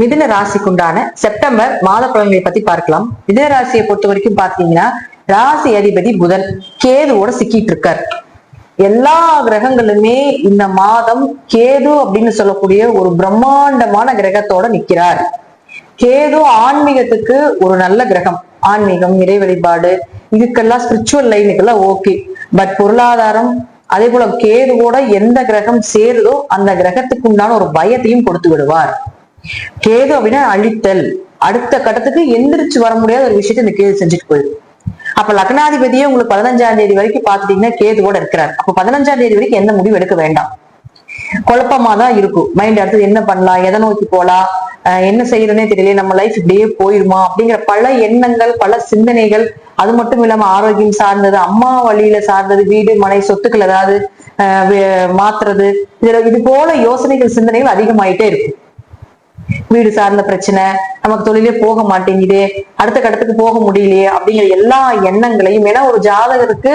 மிதுன ராசிக்குண்டான செப்டம்பர் மாத பலன்களை பத்தி பார்க்கலாம். மிதுன ராசியை பொறுத்த வரைக்கும் பாத்தீங்கன்னா ராசி அதிபதி புதன் கேதுவோட சிக்கிட்டு இருக்கார் எல்லா கிரகங்களுமே இந்த மாதம் கேது அப்படின்னு சொல்லக்கூடிய ஒரு பிரம்மாண்டமான கிரகத்தோட நிக்கிறார். கேது ஆன்மீகத்துக்கு ஒரு நல்ல கிரகம். ஆன்மீகம் இறை வழிபாடு இதுக்கெல்லாம் ஸ்பிரிச்சுவல் லைனுக்கெல்லாம் ஓகே பட் பொருளாதாரம் அதே போல கேதுவோட எந்த கிரகம் சேருதோ அந்த கிரகத்துக்கு உண்டான ஒரு பயத்தையும் கொடுத்து விடுவார். கேது அப்படின்னா அழித்தல். அடுத்த கட்டத்துக்கு எந்திரிச்சு வர முடியாத ஒரு விஷயத்த இந்த கேது செஞ்சுட்டு போயிடும் அப்ப லக்னாதிபதியே உங்களுக்கு பதினஞ்சாம் தேதி வரைக்கும் பாத்துட்டீங்கன்னா கேதுவோட இருக்கிறார். அப்ப பதினஞ்சாம் தேதி வரைக்கும் எந்த முடிவு எடுக்க வேண்டாம். குழப்பமா தான் இருக்கும். மைண்ட் அடுத்தது என்ன பண்ணலாம்? எதை நோக்கி போலாம்? என்ன செய்யறதுனே தெரியல நம்ம லைஃப் இப்படியே போயிருமா? அப்படிங்கிற பல எண்ணங்கள் பல சிந்தனைகள். அது மட்டும் இல்லாம ஆரோக்கியம் சார்ந்தது அம்மா வழியில சார்ந்தது வீடு மனை சொத்துக்கள் ஏதாவது மாத்துறது. இதுல இது போல யோசனைகள் சிந்தனைகள் அதிகமாயிட்டே இருக்கும். வீடு சார்ந்த பிரச்சனை நமக்கு தொழிலே போக மாட்டேங்குது அடுத்த கட்டத்துக்கு போக முடியலையே அப்படிங்கிற எல்லா எண்ணங்களையும் ஏன்னா ஒரு ஜாதகருக்கு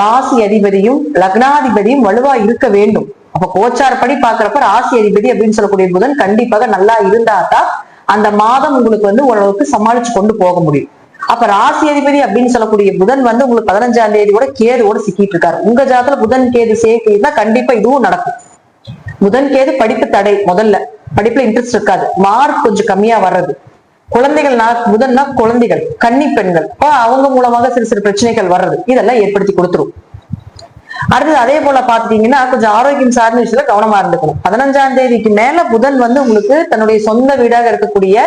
ராசி அதிபதியும் லக்னாதிபதியும் வலுவா இருக்க வேண்டும். அப்ப கோச்சார்படி பாக்குறப்ப ராசி அதிபதி அப்படின்னு சொல்லக்கூடிய புதன் கண்டிப்பாக நல்லா இருந்தாதான் அந்த மாதம் உங்களுக்கு வந்து ஓரளவுக்கு சமாளிச்சு கொண்டு போக முடியும். அப்ப ராசி அதிபதி அப்படின்னு சொல்லக்கூடிய புதன் வந்து உங்களுக்கு பதினஞ்சாம் தேதியோட கேதுவோட சிக்கிட்டு இருக்காரு. உங்க ஜாதத்துல புதன் கேது சேர்க்கைன்னா கண்டிப்பா இதுவும் நடக்கும். புதன் கேது படிப்பு தடை முதல்ல. படிப்புல இன்ட்ரெஸ்ட் இருக்காது. மார்க் கொஞ்சம் கம்மியா வர்றது. குழந்தைகள் நா- புதன்னா குழந்தைகள் கன்னி பெண்கள். அவங்க மூலமாக சிறு சிறு பிரச்சனைகள் வர்றது. இதெல்லாம் ஏற்படுத்தி கொடுத்துரும். அடுத்தது அதே போல பாத்துட்டீங்கன்னா கொஞ்சம் ஆரோக்கியம் சார்ந்த விஷயத்துல கவனமா இருந்துக்கணும். பதினஞ்சாம் தேதிக்கு மேல புதன் வந்து உங்களுக்கு தன்னுடைய சொந்த வீடாக இருக்கக்கூடிய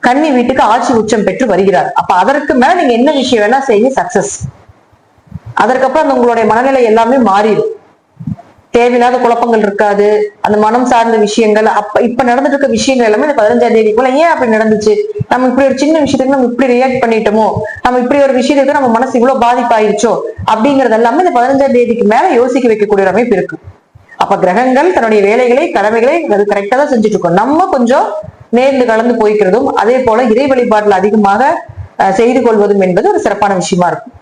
கன்னி வீட்டுக்கு ஆட்சி உச்சம் பெற்று வருகிறார். அப்ப அதற்கு மேல நீங்க என்ன விஷயம் வேணா செய்யுங்க சக்சஸ் அதற்கப்புறம் அந்த உங்களுடைய மனநிலை எல்லாமே மாறிடும். தேவையில்லாத குழப்பங்கள் இருக்காது. அந்த மனம் சார்ந்த விஷயங்கள் அப்ப இப்ப நடந்துட்டு இருக்க விஷயங்கள் எல்லாமே இந்த பதினஞ்சாம் தேதி போல ஏன் அப்படி நடந்துச்சு? நம்ம இப்படி ஒரு சின்ன விஷயத்துக்கு நம்ம இப்படி ரியாக்ட் பண்ணிட்டோமோ? நம்ம இப்படி ஒரு விஷயத்துக்கு நம்ம மனசு இவ்வளவு பாதிப்பாயிருச்சோ? அப்படிங்கறது எல்லாமே இந்த பதினஞ்சாம் தேதிக்கு மேல யோசிக்க வைக்கக்கூடிய ஒரு அமைப்பு இருக்கு. அப்ப கிரகங்கள் தன்னுடைய வேலைகளை கடமைகளை அது கரெக்டா தான் செஞ்சுட்டு இருக்கோம் நம்ம கொஞ்சம் நேர்ந்து கலந்து போய்க்கிறதும் அதே போல இறை வழிபாட்டில் அதிகமாக செய்து கொள்வதும் என்பது ஒரு சிறப்பான விஷயமா இருக்கும்.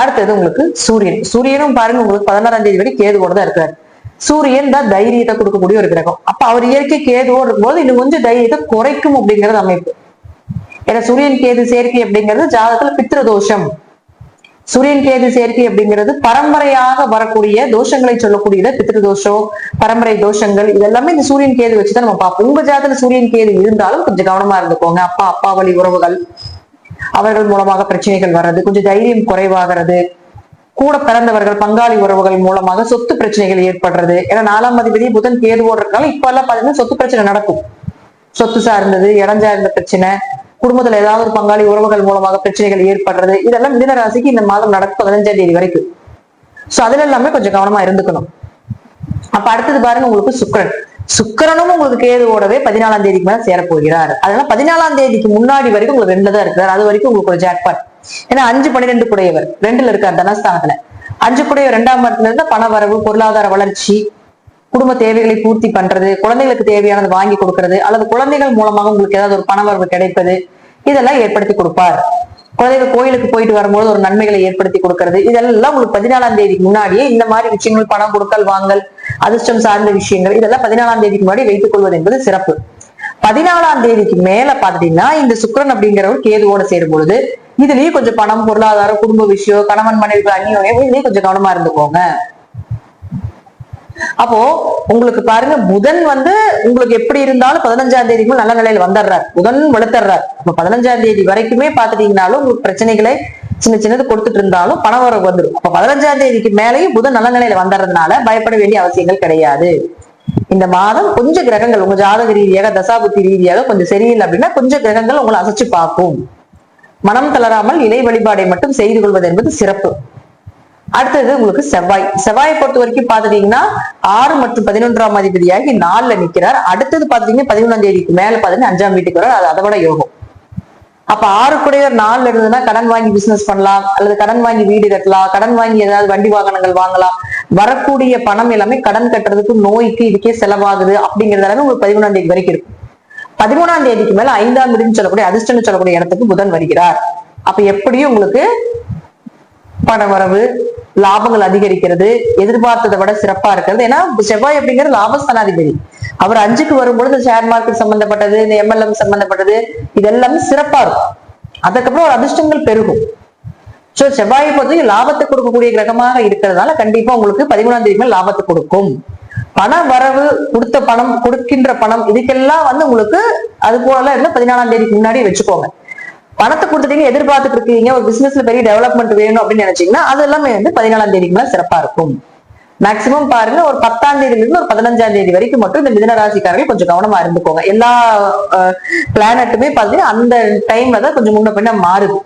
அடுத்தது உங்களுக்கு சூரியன். சூரியனும் பாருங்க உங்களுக்கு பதினாறாம் தேதி வரை கேதுவோட தான் இருக்காரு. சூரியன் தான் தைரியத்தை கொடுக்கக்கூடிய ஒரு கிரகம். அப்ப அவர் இயற்கை கேதுவோடு இருக்கும்போது இன்னும் கொஞ்சம் தைரியத்தை குறைக்கும் அப்படிங்கிறது அமைப்பு. ஏன்னா சூரியன் கேது சேர்க்கை அப்படிங்கிறது ஜாதகத்துல பித்திருதோஷம் சூரியன் கேது சேர்க்கை அப்படிங்கிறது பரம்பரையாக வரக்கூடிய தோஷங்களை சொல்லக்கூடியது பித்திருதோஷம் பரம்பரை தோஷங்கள் இதெல்லாமே இந்த சூரியன் கேது வச்சுதான் நம்ம பார்ப்போம். உங்க ஜாதகத்துல சூரியன் கேது இருந்தாலும் கொஞ்சம் கவனமா இருந்துக்கோங்க. அப்பா அப்பா வழி உறவுகள் அவர்கள் மூலமாக பிரச்சனைகள் வர்றது கொஞ்சம் தைரியம் குறைவாகிறது. கூட பிறந்தவர்கள் பங்காளி உறவுகள் மூலமாக சொத்து பிரச்சனைகள் ஏற்படுறது. ஏன்னா நாலாம் அதிபதி புதன் கேது ஓடுறதுனால இப்ப எல்லாம் பாத்தீங்கன்னா சொத்து பிரச்சனை நடக்கும். சொத்து சார்ந்தது இடம் சார்ந்த பிரச்சனை குடும்பத்துல ஏதாவது ஒரு பங்காளி உறவுகள் மூலமாக பிரச்சனைகள் ஏற்படுறது இதெல்லாம் மிதன ராசிக்கு இந்த மாதம் நடக்கும் பதினஞ்சாம் தேதி வரைக்கும். சோ அதுல எல்லாமே கொஞ்சம் கவனமா இருந்துக்கணும். அப்ப அடுத்தது பாருங்க உங்களுக்கு சுக்கிரன். சுக்கரனும் உங்களுக்கு கேதுவோடவே பதினாலாம் தேதிக்கு மேல சேரப்போகிறார். அதனால பதினாலாம் தேதிக்கு முன்னாடி வரைக்கும் உங்களுக்கு ரெண்டுல தான் இருக்கிறார் அது வரைக்கும் உங்களுக்கு ஒரு ஜாக்பாட் ஏன்னா அஞ்சு பன்னிரெண்டு குடையவர் ரெண்டுல இருக்கார் தனஸ்தானத்துல. அஞ்சு குடையவர் ரெண்டாம் இடத்துல இருந்தா பண வரவு பொருளாதார வளர்ச்சி குடும்ப தேவைகளை பூர்த்தி பண்றது குழந்தைகளுக்கு தேவையானது வாங்கி கொடுக்கறது அல்லது குழந்தைகள் மூலமாக உங்களுக்கு ஏதாவது ஒரு பண வரவு கிடைப்பது இதெல்லாம் ஏற்படுத்தி கொடுப்பார். குழந்தைகள் கோயிலுக்கு போயிட்டு வரும்போது ஒரு நன்மைகளை ஏற்படுத்தி கொடுக்கறது இதெல்லாம் உங்களுக்கு பதினாலாம் தேதிக்கு முன்னாடியே இந்த மாதிரி விஷயங்கள் பணம் கொடுக்கல் வாங்கல் அதிர்ஷ்டம் சார்ந்த விஷயங்கள் இதெல்லாம் பதினாலாம் தேதிக்கு முன்னாடி வைத்துக் கொள்வது என்பது சிறப்பு. பதினாலாம் தேதிக்கு மேல பாத்தீங்கன்னா இந்த சுக்கிரன் அப்படிங்கிறவர் கேதுவோட சேரும் பொழுது இதுலயும் கொஞ்சம் பணம் பொருளாதாரம் குடும்ப விஷயம் கணவன் மனைவி அந்நியோகம் கொஞ்சம் கவனமா இருந்துக்கோங்க. அப்போ உங்களுக்கு பாருங்க புதன் வந்து உங்களுக்கு எப்படி இருந்தாலும் பதினஞ்சாம் தேதிக்கு நல்ல நிலையில வந்துடுறார். புதன் வலுத்துறார் அப்ப பதினஞ்சாம் தேதி வரைக்குமே பாத்துட்டீங்கனாலும் உங்களுக்கு பிரச்சனைகளை சின்ன சின்னது கொடுத்துட்டு இருந்தாலும் பணம் வர வந்துடும் அப்ப பதினஞ்சாம் தேதிக்கு மேலேயும் புதன் நல்ல நிலையில வந்துடுறதுனால பயப்பட வேண்டிய அவசியங்கள் கிடையாது. இந்த மாதம் கொஞ்சம் கிரகங்கள் உங்க ஜாதக ரீதியாக தசாபுத்தி ரீதியாக கொஞ்சம் சரியில்லை அப்படின்னா கொஞ்சம் கிரகங்கள் உங்களை அசைச்சு பார்க்கும். மனம் தளராமல் இலை வழிபாடை மட்டும் செய்து கொள்வது என்பது சிறப்பு. அடுத்தது உங்களுக்கு செவ்வாய். செவ்வாயை பொறுத்த வரைக்கும் பாத்துட்டீங்கன்னா ஆறு மற்றும் பதினொன்றாம் அதிபதியாகி நாலுல நிக்கிறார். அடுத்தது பாத்தீங்கன்னா பதினொன்றாம் தேதிக்கு மேல பாத்தீங்கன்னா அஞ்சாம் வீட்டுக்கு வர அது அதை விட யோகம். அப்ப ஆறு ஒரு நாலுல இருந்ததுன்னா கடன் வாங்கி பிசினஸ் பண்ணலாம். அல்லது கடன் வாங்கி வீடு கட்டலாம். கடன் வாங்கி ஏதாவது வண்டி வாகனங்கள் வாங்கலாம். வரக்கூடிய பணம் எல்லாமே கடன் கட்டுறதுக்கு நோய்க்கு இதுக்கே செலவாகுது அப்படிங்கிறது எல்லாமே உங்களுக்கு பதிமூணாம் தேதி வரைக்கும் இருக்கு பதிமூணாம் தேதிக்கு மேல ஐந்தாம் வீடுன்னு சொல்லக்கூடிய அதிர்ஷ்டம்னு சொல்லக்கூடிய இடத்துக்கு புதன் வருகிறார். அப்ப எப்படியும் உங்களுக்கு பண வரவு லாபங்கள் அதிகரிக்கிறது எதிர்பார்த்ததை விட சிறப்பா இருக்கிறது. ஏன்னா செவ்வாய் அப்படிங்கிறது லாபஸ்தானாதிபதி. அவர் அஞ்சுக்கு வரும்பொழுது ஷேர் மார்க்கெட் சம்பந்தப்பட்டது இந்த எம்எல்எம் சம்பந்தப்பட்டது இதெல்லாமே சிறப்பா இருக்கும். அதுக்கப்புறம் ஒரு அதிர்ஷ்டங்கள் பெருகும். சோ செவ்வாயை பொறுத்தவரைக்கும் லாபத்தை கொடுக்கக்கூடிய கிரகமாக இருக்கிறதுனால கண்டிப்பா உங்களுக்கு பதிமூணாம் தேதி மேல் லாபத்தை கொடுக்கும். பண வரவு கொடுத்த பணம் கொடுக்கின்ற பணம் இதுக்கெல்லாம் வந்து உங்களுக்கு அது போல இருந்தா பதினாலாம் தேதிக்கு முன்னாடி வச்சுக்கோங்க. பணத்தை கொடுத்துட்டீங்க எதிர்பார்த்துட்டு இருக்கீங்க ஒரு பிசினஸ்ல பெரிய டெவலப்மெண்ட் வேணும் அப்படின்னு நினைச்சீங்கன்னா அது எல்லாமே வந்து பதினாலாம் தேதிக்கு மேல சிறப்பா இருக்கும். மேக்சிமம் பாருங்க ஒரு பத்தாம் தேதியில இருந்து ஒரு பதினஞ்சாம் தேதி வரைக்கும் மட்டும் இந்த மிதன ராசிக்காரர்கள் கொஞ்சம் கவனமா இருந்துக்கோங்க. எல்லா பிளானட்டுமே பாத்தீங்கன்னா அந்த டைம்ல தான் கொஞ்சம் முன்ன பின்ன மாறுது.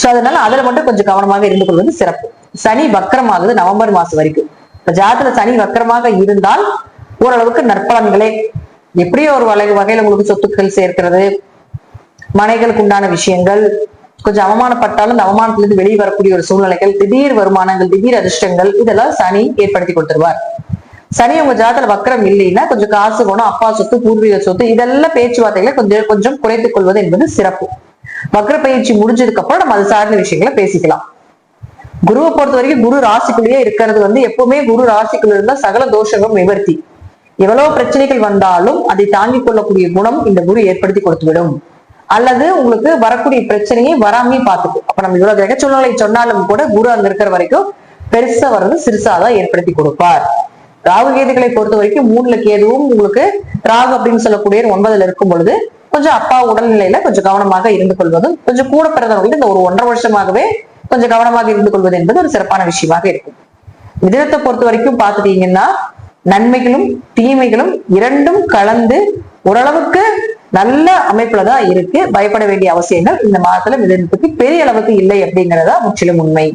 சோ அதனால அதுல மட்டும் கொஞ்சம் கவனமாக இருந்து கொள்வது சிறப்பு. சனி வக்கரமாகுது நவம்பர் மாசம் வரைக்கும். ஜாதத்துல சனி வக்கரமாக இருந்தால் ஓரளவுக்கு நற்பலன்களே. எப்படியோ ஒரு வகை வகையில உங்களுக்கு சொத்துக்கள் சேர்க்கிறது மனைகளுக்கு உண்டான விஷயங்கள் கொஞ்சம் அவமானப்பட்டாலும் இந்த அவமானத்திலிருந்து வெளியே வரக்கூடிய ஒரு சூழ்நிலைகள் திடீர் வருமானங்கள் திடீர் அதிர்ஷ்டங்கள் இதெல்லாம் சனி ஏற்படுத்தி கொடுத்துருவார். சனி உங்க ஜாதத்துல வக்கரம் இல்லைன்னா கொஞ்சம் காசு குணம் அப்பா சொத்து பூர்வீக சொத்து இதெல்லாம் பேச்சுவார்த்தைகளை கொஞ்சம் கொஞ்சம் குறைத்துக் கொள்வது என்பது சிறப்பு. வக்கர பயிற்சி முடிஞ்சதுக்கு அப்புறம் நம்ம அது சார்ந்த விஷயங்களை பேசிக்கலாம். குருவை பொறுத்த வரைக்கும் குரு ராசிக்குள்ளேயே இருக்கிறது வந்து எப்பவுமே குரு ராசிக்குள்ள இருந்தா சகல தோஷங்களும் நிவர்த்தி. எவ்வளவு பிரச்சனைகள் வந்தாலும் அதை தாங்கிக் கொள்ளக்கூடிய குணம் இந்த குரு ஏற்படுத்தி கொடுத்துவிடும். அல்லது உங்களுக்கு வரக்கூடிய பிரச்சனையை வராமே பார்த்துக்கும். அப்ப நம்ம இவ்வளவு கிரக சூழ்நிலை சொன்னாலும் கூட குரு அங்க இருக்கிற வரைக்கும் பெருசா வர்றது சிறுசாதான் ஏற்படுத்தி கொடுப்பார். ராகு கேதுகளை பொறுத்த வரைக்கும் மூணுல கேதுவும் உங்களுக்கு ராகு அப்படின்னு சொல்லக்கூடிய ஒன்பதுல இருக்கும் பொழுது கொஞ்சம் அப்பா உடல்நிலையில கொஞ்சம் கவனமாக இருந்து கொள்வதும் கொஞ்சம் கூட பிறந்தவங்களுக்கு இந்த ஒரு ஒன்றரை வருஷமாகவே கொஞ்சம் கவனமாக இருந்து கொள்வது என்பது ஒரு சிறப்பான விஷயமாக இருக்கும். மிதனத்தை பொறுத்த வரைக்கும் பார்த்துட்டீங்கன்னா நன்மைகளும் தீமைகளும் இரண்டும் கலந்து ஓரளவுக்கு நல்ல அமைப்புல தான் இருக்கு. பயப்பட வேண்டிய அவசியங்கள் இந்த மாதத்துல மிதனத்துக்கு பெரிய அளவுக்கு இல்லை அப்படிங்கிறதா முற்றிலும் உண்மை.